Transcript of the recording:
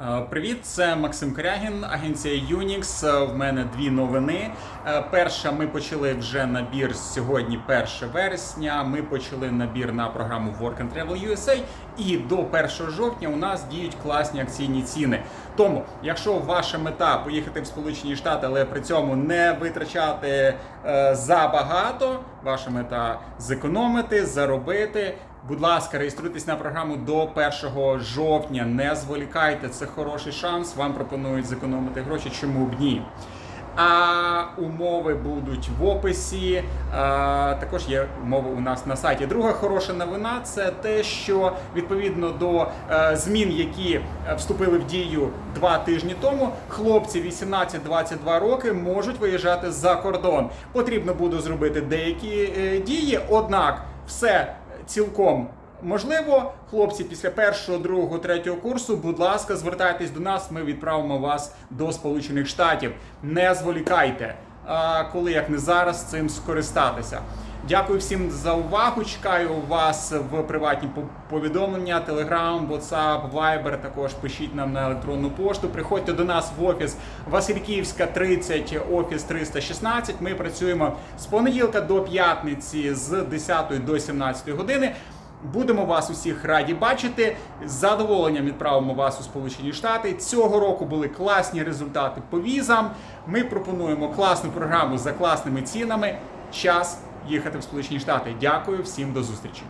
Е, Привіт, це Максим Корягін, агенція Unix. Е, В мене дві новини. Е, Перша, ми почали вже набір сьогодні, 1 вересня. Ми почали набір на програму Work and Travel USA. І до 1 жовтня у нас діють класні акційні ціни. Тому, якщо ваша мета поїхати в Сполучені Штати, але при цьому не витрачати забагато, ваша мета зекономити, заробити. Будь ласка, реєструйтесь на програму до 1 жовтня. Не зволікайте, це хороший шанс. Вам пропонують зекономити гроші. Чому б ні? А умови будуть в описі. А, також є умови у нас на сайті. Друга хороша новина це те, що відповідно до е, змін, які е, вступили в дію два тижні тому, хлопці 18-22 роки можуть виїжджати за кордон. Потрібно буде зробити деякі е, дії, однак все цілком можливо. Хлопці, після першого, другого, третього курсу, будь ласка, звертайтесь до нас. Ми відправимо вас до Сполучених Штатів. Не зволікайте. Коли як не зараз цим скористатися. Дякую всім за увагу. Чекаю вас в приватні повідомлення, Telegram, WhatsApp, Viber. Також пишіть нам на електронну пошту. Приходьте до нас в офіс Васильківська 30, офіс 316. Ми працюємо з понеділка до п'ятниці з 10 до 17 години. Будемо вас усіх раді бачити. З задоволенням відправимо вас у Сполучені Штати. Цього року були класні результати по візам. Ми пропонуємо класну програму за класними цінами. Час їхати в Сполучені Штати. Дякую всім до зустрічі.